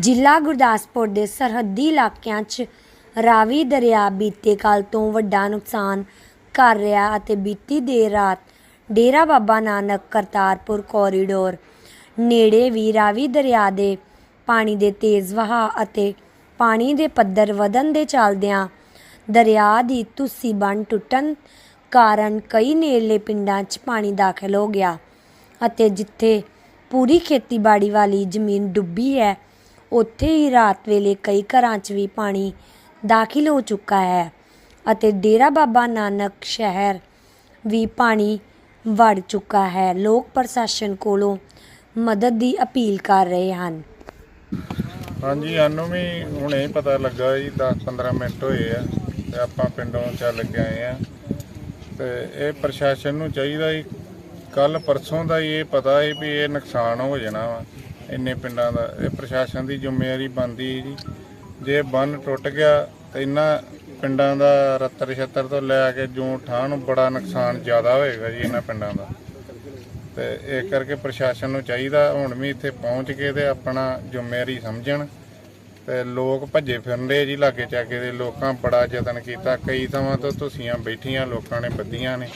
ਜ਼ਿਲ੍ਹਾ ਗੁਰਦਾਸਪੁਰ ਦੇ ਸਰਹੱਦੀ ਇਲਾਕਿਆਂ 'ਚ ਰਾਵੀ ਦਰਿਆ ਬੀਤੇ ਕੱਲ ਤੋਂ ਵੱਡਾ ਨੁਕਸਾਨ ਕਰ ਰਿਹਾ ਅਤੇ ਬੀਤੀ ਦੇਰ ਰਾਤ ਡੇਰਾ ਬਾਬਾ ਨਾਨਕ ਕਰਤਾਰਪੁਰ ਕੋਰੀਡੋਰ ਨੇੜੇ ਵੀ ਰਾਵੀ ਦਰਿਆ ਦੇ ਪਾਣੀ ਦੇ ਤੇਜ਼ ਵਹਾਅ ਅਤੇ ਪਾਣੀ ਦੇ ਪੱਧਰ ਵਧਣ ਦੇ ਚੱਲਦਿਆਂ ਦਰਿਆ ਦੀ ਤੁਸੀਂ ਬੰਨ ਟੁੱਟਣ ਕਾਰਨ ਕਈ ਨੇੜਲੇ ਪਿੰਡਾਂ 'ਚ ਪਾਣੀ ਦਾਖਲ ਹੋ ਗਿਆ ਅਤੇ ਜਿੱਥੇ ਪੂਰੀ ਖੇਤੀਬਾੜੀ ਵਾਲੀ ਜ਼ਮੀਨ ਡੁੱਬੀ ਹੈ ਉੱਥੇ ਹੀ ਰਾਤ ਵੇਲੇ ਕਈ ਘਰਾਂ 'ਚ ਵੀ ਪਾਣੀ ਦਾਖਲ ਹੋ ਚੁੱਕਾ ਹੈ ਅਤੇ ਡੇਰਾ ਬਾਬਾ ਨਾਨਕ ਸ਼ਹਿਰ ਵੀ ਪਾਣੀ ਵੜ ਚੁੱਕਾ ਹੈ। ਲੋਕ ਪ੍ਰਸ਼ਾਸਨ ਕੋਲੋਂ ਮਦਦ ਦੀ ਅਪੀਲ ਕਰ ਰਹੇ ਹਨ। ਹਾਂਜੀ, ਸਾਨੂੰ ਵੀ ਹੁਣੇ ਪਤਾ ਲੱਗਾ ਜੀ 10-15 ਮਿੰਟ ਹੋਏ ਆ ਤੇ ਆਪਾਂ ਪਿੰਡੋਂ ਚੱਲ ਕੇ ਆਏ ਆ। ਤੇ ਇਹ ਪ੍ਰਸ਼ਾਸਨ ਨੂੰ ਚਾਹੀਦਾ ਜੀ ਕੱਲ ਪਰਸੋਂ ਦਾ ਹੀ ਇਹ ਪਤਾ ਹੈ ਵੀ ਇਹ ਨੁਕਸਾਨ ਹੋ ਜਾਣਾ ਵਾ। ਇੰਨੇ ਪਿੰਡਾਂ ਦਾ, ਇਹ ਪ੍ਰਸ਼ਾਸਨ ਦੀ ਜ਼ਿੰਮੇਵਾਰੀ ਬਣਦੀ ਹੈ ਜੀ। ਜੇ ਬੰਨ ਟੁੱਟ ਗਿਆ ਤਾਂ ਇਹਨਾਂ ਪਿੰਡਾਂ ਦਾ ਰੱਤਰ ਛੱਤਰ ਤੋਂ ਲੈ ਕੇ ਜੂੰ ਠਾਹ ਨੂੰ ਬੜਾ ਨੁਕਸਾਨ ਜ਼ਿਆਦਾ ਹੋਏਗਾ ਜੀ ਇਹਨਾਂ ਪਿੰਡਾਂ ਦਾ। ਤੇ ਇਹ ਕਰਕੇ ਪ੍ਰਸ਼ਾਸਨ ਨੂੰ ਚਾਹੀਦਾ ਹੁਣ ਵੀ ਇੱਥੇ ਪਹੁੰਚ ਕੇ ਤੇ ਆਪਣਾ ਜ਼ਿੰਮੇਵਾਰੀ ਸਮਝਣ। ਤੇ ਲੋਕ ਭੱਜੇ ਫਿਰਨਦੇ ਜੀ ਲਾਗੇ ਚਾਗੇ ਦੇ, ਲੋਕਾਂ ਬੜਾ ਯਤਨ ਕੀਤਾ। ਕਈ ਥਾਵਾਂ ਤੋਂ ਤੁਸੀਆਂ ਬੈਠੀਆਂ, ਲੋਕਾਂ ਨੇ ਬੱਦੀਆਂ ਨੇ।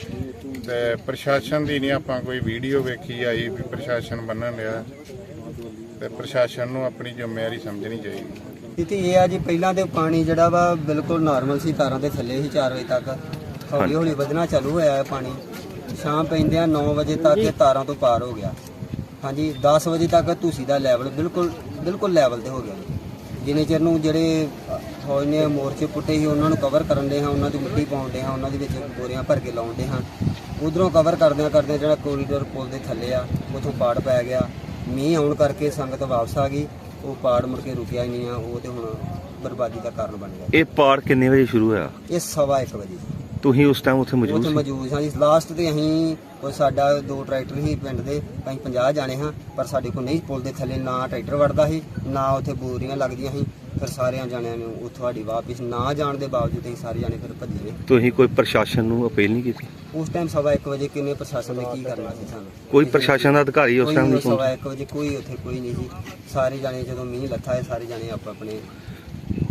ਤੇ ਪ੍ਰਸ਼ਾਸਨ ਦੀ ਨਹੀਂ ਆਪਾਂ ਕੋਈ ਵੀਡੀਓ ਵੇਖੀ ਆਈ ਵੀ ਪ੍ਰਸ਼ਾਸਨ ਬੰਨਣ ਰਿਹਾ ਤੇ ਪ੍ਰਸ਼ਾਸਨ ਨੂੰ ਆਪਣੀ ਜ਼ਿੰਮੇਵਾਰੀ ਸਮਝਣੀ ਚਾਹੀਦੀ ਇਤੀ ਇਹ ਆ ਜੀ ਪਹਿਲਾਂ ਤੇ ਪਾਣੀ ਜਿਹੜਾ ਵਾ ਬਿਲਕੁਲ ਨਾਰਮਲ ਸੀ ਤਾਰਾਂ ਦੇ ਥੱਲੇ ਸੀ 4 ਵਜੇ ਤੱਕ। ਹੌਲੀ ਹੌਲੀ ਵਧਣਾ ਚਾਲੂ ਹੋਇਆ ਹੈ ਪਾਣੀ। ਸ਼ਾਮ ਪੈਂਦਿਆਂ 9 ਵਜੇ ਤੱਕ ਇਹ ਤਾਰਾਂ ਤੋਂ ਪਾਰ ਹੋ ਗਿਆ। ਹਾਂਜੀ 10 ਵਜੇ ਤੱਕ ਧੂਸੀ ਦਾ ਲੈਵਲ ਬਿਲਕੁਲ ਬਿਲਕੁਲ ਲੈਵਲ ਤੇ ਹੋ ਗਿਆ। ਜਿੰਨੇ ਚਿਰ ਨੂੰ ਜਿਹੜੇ ਫੌਜ ਨੇ ਮੋਰਚੇ ਪੁੱਟੇ ਸੀ ਉਹਨਾਂ ਨੂੰ ਕਵਰ ਕਰਨ ਦੇ ਹਾਂ ਉਹਨਾਂ ਦੀ ਮਿੱਟੀ ਪਾਉਂਦੇ ਹਾਂ ਉਹਨਾਂ ਦੇ ਵਿੱਚ ਬੋਰੀਆਂ ਭਰ ਕੇ ਲਾਉਂਦੇ ਹਾਂ। ਉਧਰੋਂ ਕਵਰ ਕਰਦਿਆਂ ਕਰਦਿਆਂ ਜਿਹੜਾ ਕੋਰੀਡੋਰ ਪੁਲ ਦੇ ਥੱਲੇ ਆ ਉਥੋਂ ਪਾੜ ਪੈ ਗਿਆ। ਮੀਂਹ ਆਉਣ ਕਰਕੇ ਸੰਗਤ ਵਾਪਸ ਆ ਗਈ ਉਹ ਪਾੜ ਮੁੜ ਕੇ ਰੁਕਿਆ ਹੀ ਨਹੀਂ ਆ ਉਹ ਤੇ ਹੁਣ ਬਰਬਾਦੀ ਦਾ ਕਾਰਨ ਬਣ ਗਿਆ। ਇਹ ਪਾੜ ਕਿੰਨੇ ਵਜੇ ਸ਼ੁਰੂ ਹੋਇਆ? ਇਹ ਸਵਾ 1 ਵਜੇ। ਤੁਸੀਂ ਉਸ ਟਾਈਮ ਉੱਥੇ ਮੌਜੂਦ ਉੱਥੇ ਸੀ? ਮੌਜੂਦ ਹਾਂ ਜੀ। ਲਾਸਟ ਤੇ ਅਸੀਂ ਕੋਈ ਸਾਡਾ ਦੋ ਟਰੈਕਟਰ ਸੀ ਪਿੰਡ ਦੇ ਅਸੀਂ 50 ਜਾਣੇ ਹਾਂ ਪਰ ਸਾਡੇ ਕੋਲ ਨਹੀਂ ਪੁਲ ਦੇ ਥੱਲੇ ਨਾ ਟਰੈਕਟਰ ਵੜਦਾ ਸੀ ਨਾ ਉੱਥੇ ਬੋਰੀਆਂ ਲੱਗਦੀਆਂ ਸੀ। ਫਿਰ ਸਾਰਿਆਂ ਜਾਣਿਆਂ ਨੂੰ ਉੱਥੋਂ ਸਾਡੀ ਵਾਪਸ ਨਾ ਜਾਣ ਦੇ ਬਾਵਜੂਦ ਅਸੀਂ ਸਾਰੇ ਜਾਣੇ ਫਿਰ ਭੱਜੇ ਗਏ ਤੁਸੀਂ ਕੋਈ ਪ੍ਰਸ਼ਾਸਨ ਨੂੰ ਅਪੀਲ ਨਹੀਂ ਕੀਤੀ? ਉਸ ਟਾਈਮ ਸਵਾ 1 ਵਜੇ ਕਿੰਨੇ ਪ੍ਰਸ਼ਾਸਨ ਨੇ ਕੀ ਕਰਨਾ ਸੀ ਸਾਨੂੰ? ਕੋਈ ਪ੍ਰਸ਼ਾਸਨ ਦਾ ਅਧਿਕਾਰੀ ਉਸ ਟਾਈਮ ਨਹੀਂ ਸਵਾ ਪਹੁੰਚਿਆ। 1 ਵਜੇ ਕੋਈ ਉੱਥੇ ਕੋਈ ਨਹੀਂ ਸੀ। ਸਾਰੇ ਜਾਣੇ ਜਦੋਂ ਮੀਂਹ ਲੱਥਾ ਹੈ ਸਾਰੇ ਜਾਣੇ ਆਪ ਆਪਣੇ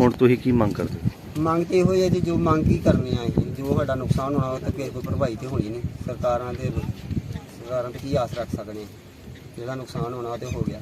ਹੁਣ ਤੁਸੀਂ ਕੀ ਮੰਗ ਕਰਦੇ? ਹੋ? ਮੰਗ ਤੇ ਇਹੋ ਹੀ ਹੈ ਜੀ ਜੋ ਮੰਗ ਕੀ ਕਰਨੀ ਆ ਅਸੀਂ ਜੋ ਸਾਡਾ ਨੁਕਸਾਨ ਹੋਣਾ ਉਹ ਤੇ ਕਿਸੇ ਕੋਈ ਭਰਪਾਈ ਤੇ ਹੋਣੀ ਨਹੀਂ। ਸਰਕਾਰਾਂ ਦੇ ਸਰਕਾਰਾਂ ਤੇ ਕੀ ਆਸ ਰੱਖ ਸਕਦੇ ਹਾਂ? ਜਿਹੜਾ ਨੁਕਸਾਨ ਹੋਣਾ ਉਹ ਤੇ ਹੋ ਗਿਆ।